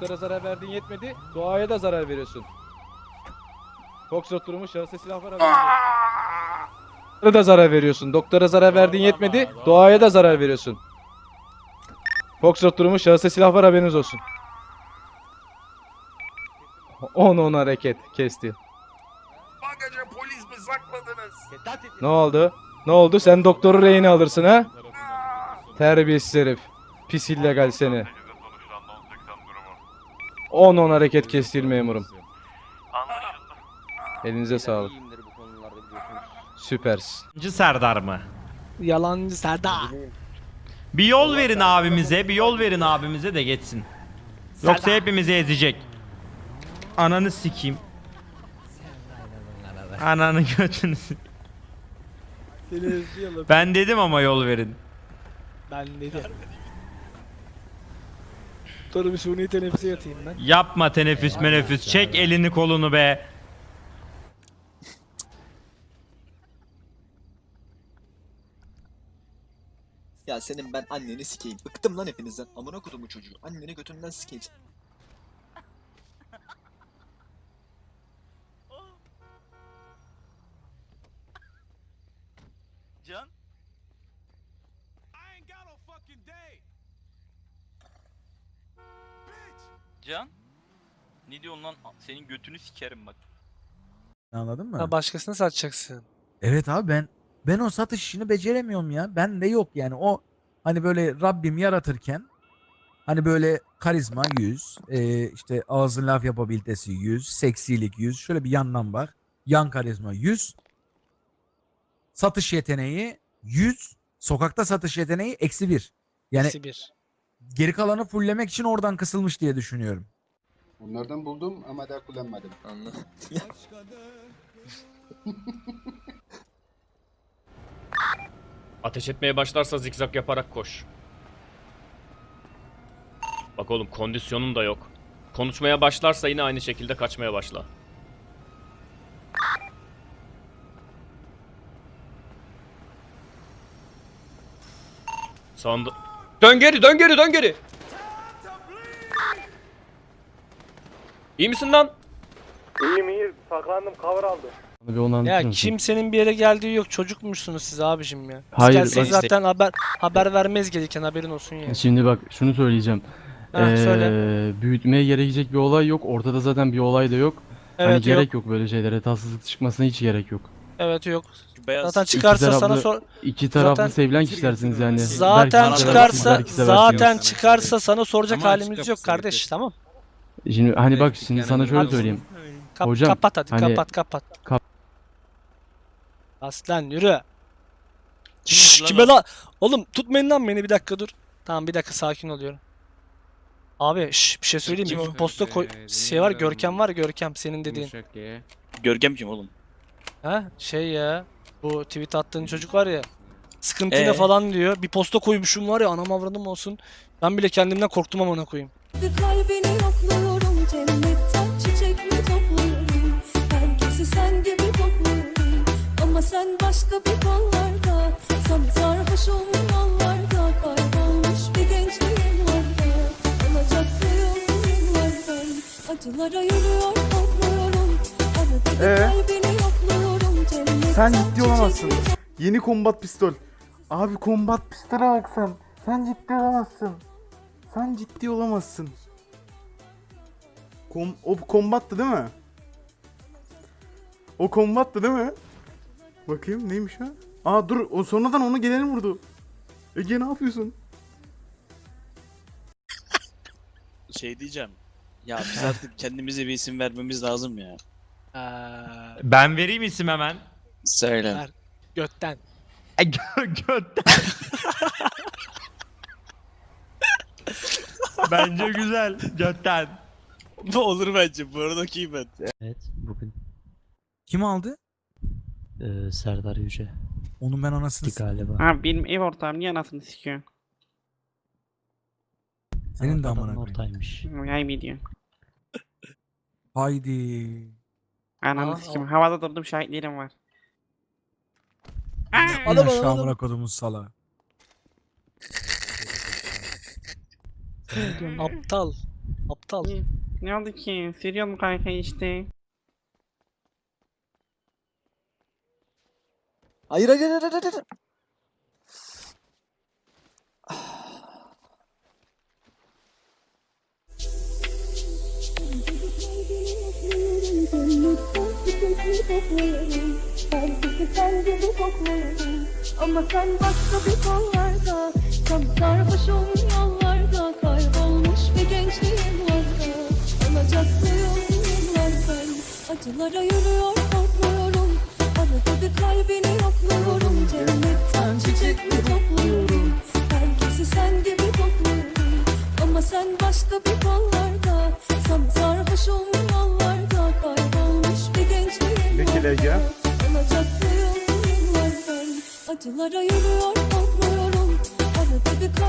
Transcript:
Doktora zarar verdiğin yetmedi. Doğaya da zarar veriyorsun. Foxtrot durumu şahısa silah var. Doktora da zarar veriyorsun. Doktora zarar verdiğin yetmedi. Doğaya da zarar veriyorsun. Foxtrot durumu şahısa silah var haberiniz olsun. 10 10 hareket kesti. Bagaja polis mi sakladınız? Ne oldu? Ne oldu? Sen doktoru rehine alırsın ha? Terbiyesiz herif. Pis illegal seni. 10 10 hareket kestil memurum. Elinize sağlık. İyiyimdir bu konularda biliyorsunuz. Süpersin. Yalancı Serdar mı? Yalancı Serdar. Bir yol verin abimize, bir yol verin abimize de geçsin. Yoksa hepimizi ezecek. Ananı sikeyim. Ananı götünü Seni. Ben dedim ama yol verin. Ben dedim. Dur bir suni teneffüse yatayım ben. Yapma teneffüs meneffüs. Çek elini kolunu be. Ya senin ben anneni sikeyim. Bıktım lan hepinizden. Amına kodumu çocuğu. Anneni götünden sikeyim. Can? Can? Ne diyorsun lan? Senin götünü sikerim bak. Anladın mı? Ha başkasına satacaksın. Evet abi ben ben o satış işini beceremiyorum ya. Ben de yok yani o hani böyle Rabbim yaratırken hani böyle karizma 100, e, işte ağzın laf yapabilitesi 100, seksilik 100. Şöyle bir yandan bak. Yan karizma 100. Satış yeteneği 100. Sokakta satış yeteneği eksi 1. Yani Eksi bir. Geri kalanı fulllemek için oradan kısılmış diye düşünüyorum. Bunlardan buldum ama daha kullanmadım. Anladım. Ateş etmeye başlarsa zikzak yaparak koş. Bak oğlum kondisyonun da yok. Konuşmaya başlarsa yine aynı şekilde kaçmaya başla. Sağında... Dön geri, dön geri, dön geri! İyi misin lan? Ya kimsenin bir yere geldiği yok. Çocukmuşsunuz siz abicim ya. Hayır, bak- zaten haber haber vermez gelirken haberin olsun ya. Şimdi bak şunu söyleyeceğim. Ha, söyle. Ee, büyütmeye gerekecek bir olay yok. Ortada zaten bir olay da yok. hani Evet yok. gerek yok böyle şeylere. Tatsızlık çıkmasına hiç gerek yok. Evet yok. Beyaz Zaten çıkarsa sana taraflı- sor. İki taraflı Zaten- sevilen kişilersiniz yani. Zaten Belki çıkarsa zaten çıkarsa sana soracak Ama halimiz yok kardeş herkes. tamam. Şimdi hani bak şimdi yani sana şöyle olsun. söyleyeyim. Kap- Hocam, kapat hadi hani- kapat kapat. Kap- Aslan yürü. Kim Şşş kime lan? Oğlum tutmayın lan beni bir dakika dur. Tamam bir dakika sakin oluyorum. Abi şş, bir şey söyleyeyim mi? Posta koy şey var Görkem var Görkem senin dediğin. Görkem kim oğlum? Ha şey ya. Bu tweet attığın çocuk var ya. Sıkıntı ne Ee? falan diyor. Bir posta koymuşum var ya anam avradım olsun. Ben bile kendimden korktum amına koyayım. Kalbini yokluyorum cennetten çiçek mi topluyorum Herkesi sen gibi kokluyorum Ama sen başka bir kollarda Sana sarhoş Kaybolmuş bir yıllardan Acılara yürüyor korkmuyorum Sen ciddi olamazsın. Yeni kombat pistol. Abi kombat pistole bak sen. Sen ciddi olamazsın. Sen ciddi olamazsın. Kom o kombattı değil mi? O kombattı değil mi? Bakayım neymiş ha? Aa dur o sonradan onu geleni vurdu. Ege ne yapıyorsun? Şey diyeceğim. Ya biz artık kendimize bir isim vermemiz lazım ya. Ben vereyim isim hemen. Söyle. Ver. götten. E, gö- götten. Bence güzel. Götten. Bu olur bence. Bu arada ben. Evet bugün Kim aldı? e, Serdar Yüce Onu ben anasını s- galiba. Abi benim ev ortağım niye anasını sikiyor? Senin de amına koyayım. ortaymış. Yay mı diyor? Haydi. Aa, sikeyim. Havada durdum şahitlerim var. İn Adam, aşağı adam. amına kodumun sala. Aptal. Aptal. Ne oldu ki? Sürüyorum kanka işte. Hayır hayır hayır hayır. hayır. Herkesi sen gibi kokluyorum Ama sen başka bir kollarda. Tam sarhoşum yollarda Kaybolmuş bir gençliğim vardı Alacaklıyım yıllardan Acılara yürüyor korkmuyorum. Arada bir kalbini yokluyorum. Cennetten çiçek mi topluyorum? Herkesi sen gibi kokluyorum Ama sen başka bir kollarda Sam sarhoşum yollarda. Kaybolmuş bir gençliğim vardı yıllardan Acılara yürüyor korkmuyorum Arada bir kalp